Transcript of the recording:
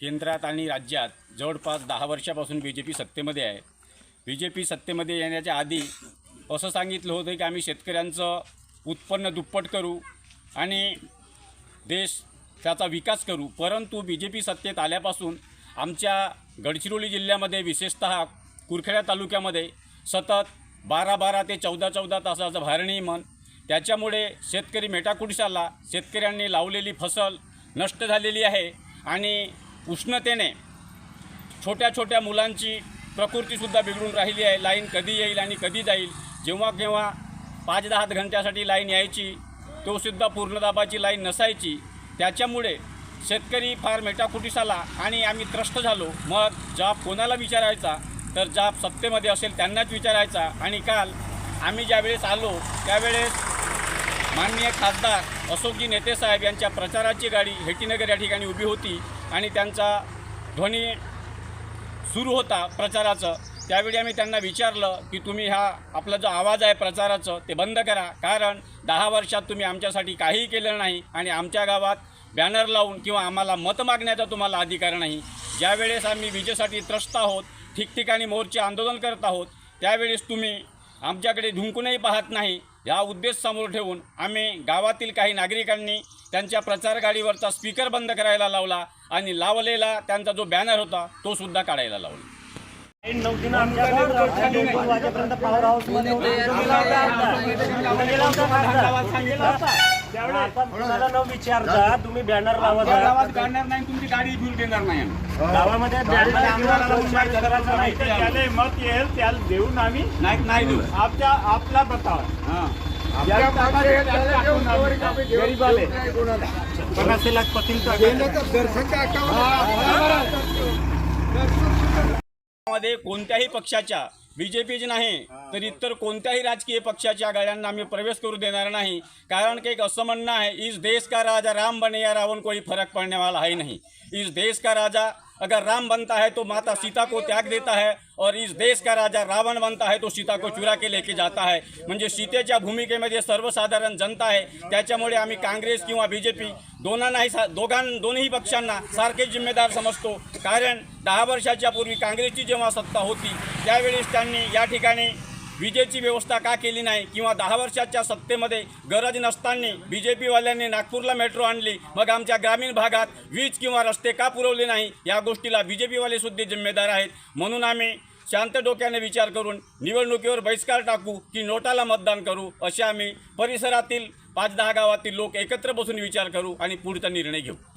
केंद्रात आणि राज्यात जवळपास दहा वर्षापासून बी जे पी सत्तेमध्ये आहे. बी जे पी सत्तेमध्ये येण्याच्या आधी असं सांगितलं होतं की आम्ही शेतकऱ्यांचं उत्पन्न दुप्पट करू आणि देश त्याचा विकास करू. परंतु बी जे पी सत्तेत आल्यापासून आमच्या गडचिरोली जिल्ह्यामध्ये विशेषतः कुरखेडा तालुक्यामध्ये सतत बारा बारा ते चौदा चौदा तासाचं भारणी मन. त्याच्यामुळे शेतकरी मेटाकुडशाला शेतकऱ्यांनी लावलेली फसल नष्ट झालेली आहे आणि उष्णतेने छोट्या छोट्या मुलांची प्रकृतीसुद्धा बिघडून राहिली आहे. लाईन कधी येईल आणि कधी जाईल? जेव्हा केव्हा पाच दहा घंट्यासाठी लाईन यायची तोसुद्धा पूर्ण दाबाची लाईन नसायची. त्याच्यामुळे शेतकरी फार मेटाकुटीस आला आणि आम्ही त्रस्त झालो. मग जाब कोणाला विचारायचा? तर जाब सत्तेमध्ये असेल त्यांनाच विचारायचा. आणि काल आम्ही ज्यावेळेस आलो त्यावेळेस माननीय खासदार अशोकजी नेतेसाहेब यांच्या प्रचाराची गाडी हेटीनगर या ठिकाणी उभी होती. आणि त्यांचा ध्वनी सुरू होता प्रचाराचं. त्यावेळी आम्ही त्यांना विचारलं की तुम्ही हा आपला जो आवाज आहे प्रचाराचं ते बंद करा. कारण दहा वर्षात तुम्ही आमच्यासाठी काहीही केलं नाही आणि आमच्या गावात बॅनर लावून किंवा आम्हाला मत मागण्याचा तुम्हाला अधिकार नाही. ज्यावेळेस आम्ही विजेसाठी त्रस्त आहोत ठिकठिकाणी मोर्चे आंदोलन करत आहोत त्यावेळेस तुम्ही आमच्याकडे धुंकूनही पाहत नाही. हा उद्देश समोर ठेवून आम्ही गावातील काही नागरिकांनी त्यांच्या प्रचार गाडीवरचा स्पीकर बंद करायला लावला. आणि लावलेला त्यांचा जो बॅनर होता तो सुद्धा काढायला लावला तुम्ही विचारता तुम्ही बॅनर लावत काढणार नाही तुमची गाडी घेऊन देणार नाही गावामध्ये मत येईल त्याला देऊन आम्ही नाही नाही देऊ आपल्या आपला बतावा पन्नास लाख पतींचा मध्ये कोणत्याही पक्षाच्या बी जे पीच नाही तर इतर कोणत्याही राजकीय पक्षाच्या गाड्यांना आम्ही प्रवेश करू देणार नाही. कारण कि एक असं म्हणणं आहे इस देश का राजा राम बने या रावण कोई फर्क पड़ने वाला है नहीं. इस देश का राजा अगर राम बनता है तो माता सीता को त्याग देता है और इस देश का राजा रावण बनता है तो सीता को चुरा के लेके जाता है। म्हणजे सीतेच्या भूमिकेमध्ये सर्वसाधारण जनता आहे त्याच्यामुळे आम्ही काँग्रेस किंवा बी जे पी दोनांनाही सा दोघां दोन्ही पक्षांना सारखे जिम्मेदार समजतो. कारण दहा वर्षाच्या पूर्वी काँग्रेसची जेव्हा सत्ता होती त्यावेळेस त्यांनी या ठिकाणी विजेची व्यवस्था का केली नाही? किंवा दहा वर्षाच्या सत्तेमध्ये गरज नसताना बी जे पीवाल्यांनी नागपूरला मेट्रो आणली. मग आमच्या ग्रामीण भागात वीज किंवा रस्ते का पुरवले नाही? या गोष्टीला बी जे पीवालेसुद्धा जिम्मेदार आहेत. म्हणून आम्ही शांत डोक्याने विचार करून निवडणुकीवर बहिष्कार टाकू की नोटाला मतदान करू असे आम्ही परिसरातील पाच दहा गावातील लोक एकत्र बसून विचार करू आणि पुढचा निर्णय घेऊ.